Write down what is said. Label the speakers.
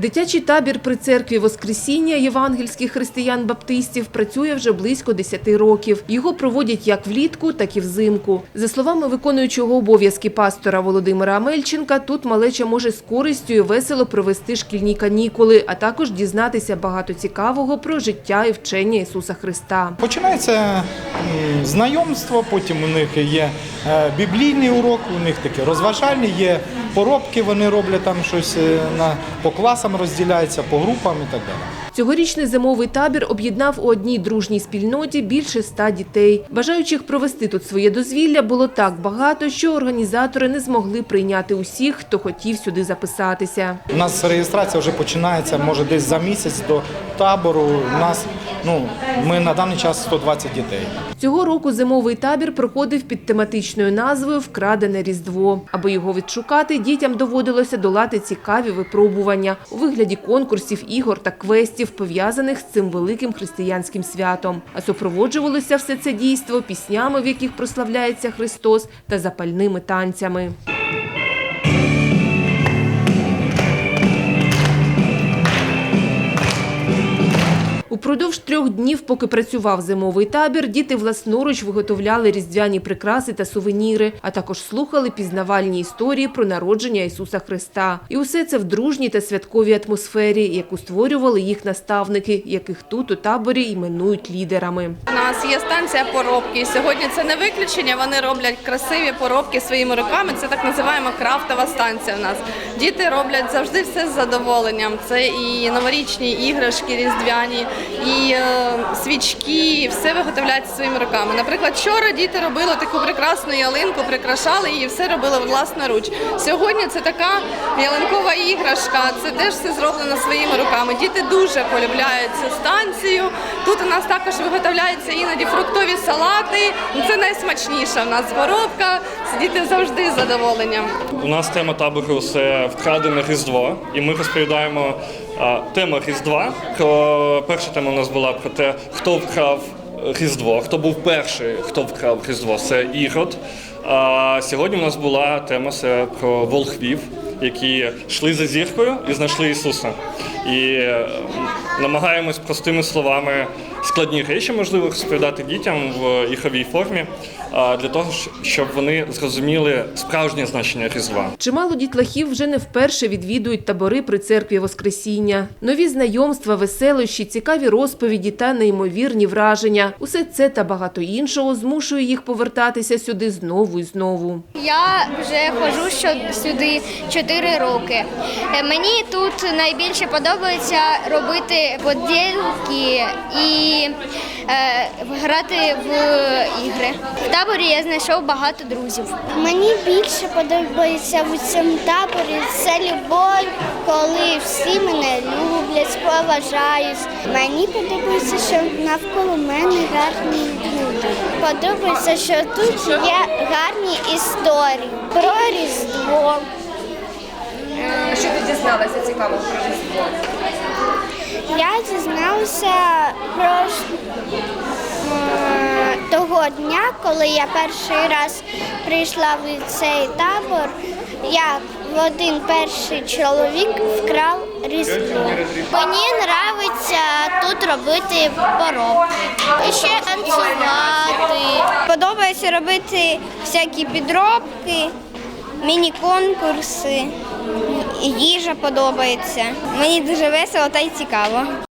Speaker 1: Дитячий табір при церкві Воскресіння євангельських християн-баптистів працює вже близько 10 років. Його проводять як влітку, так і взимку. За словами виконуючого обов'язки пастора Володимира Амельченка, тут малеча може з користю і весело провести шкільні канікули, а також дізнатися багато цікавого про життя і вчення Ісуса Христа.
Speaker 2: Починається знайомство, потім у них є е, біблійний урок, у них такі розважальні, є поробки, вони роблять там щось е, на, по класам розділяється по групам і так далі.
Speaker 1: Цьогорічний зимовий табір об'єднав у одній дружній спільноті більше ста дітей. Бажаючих провести тут своє дозвілля було так багато, що організатори не змогли прийняти усіх, хто хотів сюди записатися.
Speaker 2: У нас реєстрація вже починається, може десь за місяць до табору. У нас ну, ми на даний час 120 дітей.
Speaker 1: Цього року зимовий табір проходив під тематичною назвою Вкрадене Різдво. Аби його відшукати, дітям доводилося долати цікаві випробування у вигляді конкурсів, ігор та квестів, пов'язаних з цим великим християнським святом. А супроводжувалося все це дійство піснями, в яких прославляється Христос, та запальними танцями. Упродовж трьох днів, поки працював зимовий табір, діти власноруч виготовляли різдвяні прикраси та сувеніри, а також слухали пізнавальні історії про народження Ісуса Христа. І усе це в дружній та святковій атмосфері, яку створювали їх наставники, яких тут у таборі іменують лідерами.
Speaker 3: У нас є станція поробки. Сьогодні це не виключення. Вони роблять красиві поробки своїми руками. Це так називаємо крафтова станція. У нас діти роблять завжди все з задоволенням. Це і новорічні іграшки, різдвяні, і е, свічки, все виготовляють своїми руками. Наприклад, вчора діти робили таку прекрасну ялинку, прикрашали її, все робили власноруч. Сьогодні це така ялинкова іграшка. Це теж все зроблено своїми руками. Діти дуже полюбляють цю станцію. Тут у нас також виготовляються іноді фруктові салати. Це найсмачніша в нас поробка. Діти завжди з задоволенням.
Speaker 4: У нас тема табору це вкрадене Різдво, і ми розповідаємо тема Різдва. Про перша тема у нас була про те, хто вкрав Різдво, хто був перший, хто вкрав Різдво. Це Ірод. А сьогодні у нас була тема це про волхвів, які йшли за зіркою і знайшли Ісуса. І е, намагаємось простими словами складні речі, можливо, розповідати дітям в ігровій формі, а, для того, щоб вони зрозуміли справжнє значення Різдва.
Speaker 1: Чимало дітлахів вже не вперше відвідують табори при церкві Воскресіння. Нові знайомства, веселощі, цікаві розповіді та неймовірні враження. Усе це та багато іншого змушує їх повертатися сюди знову і знову.
Speaker 5: Я вже ходжу що- сюди 4 роки. Е, Мені тут найбільше подобається робити поділки і е, грати в ігри. В таборі я знайшов багато друзів.
Speaker 6: Мені більше подобається в цьому таборі це любов, коли всі мене люблять, поважають. Мені подобається, що навколо мене гарні люди. Подобається, що тут є гарні історії про Різдво.
Speaker 1: Що ти дізналася цікавого про Різдво?
Speaker 6: Я дізналася про того дня, коли я перший раз прийшла в цей табор, як в один перший чоловік вкрав різдво. Мені подобається тут робити поробки. І ще танцювати. Подобається робити всякі підробки, міні-конкурси. Їжа подобається. Мені дуже весело та й цікаво.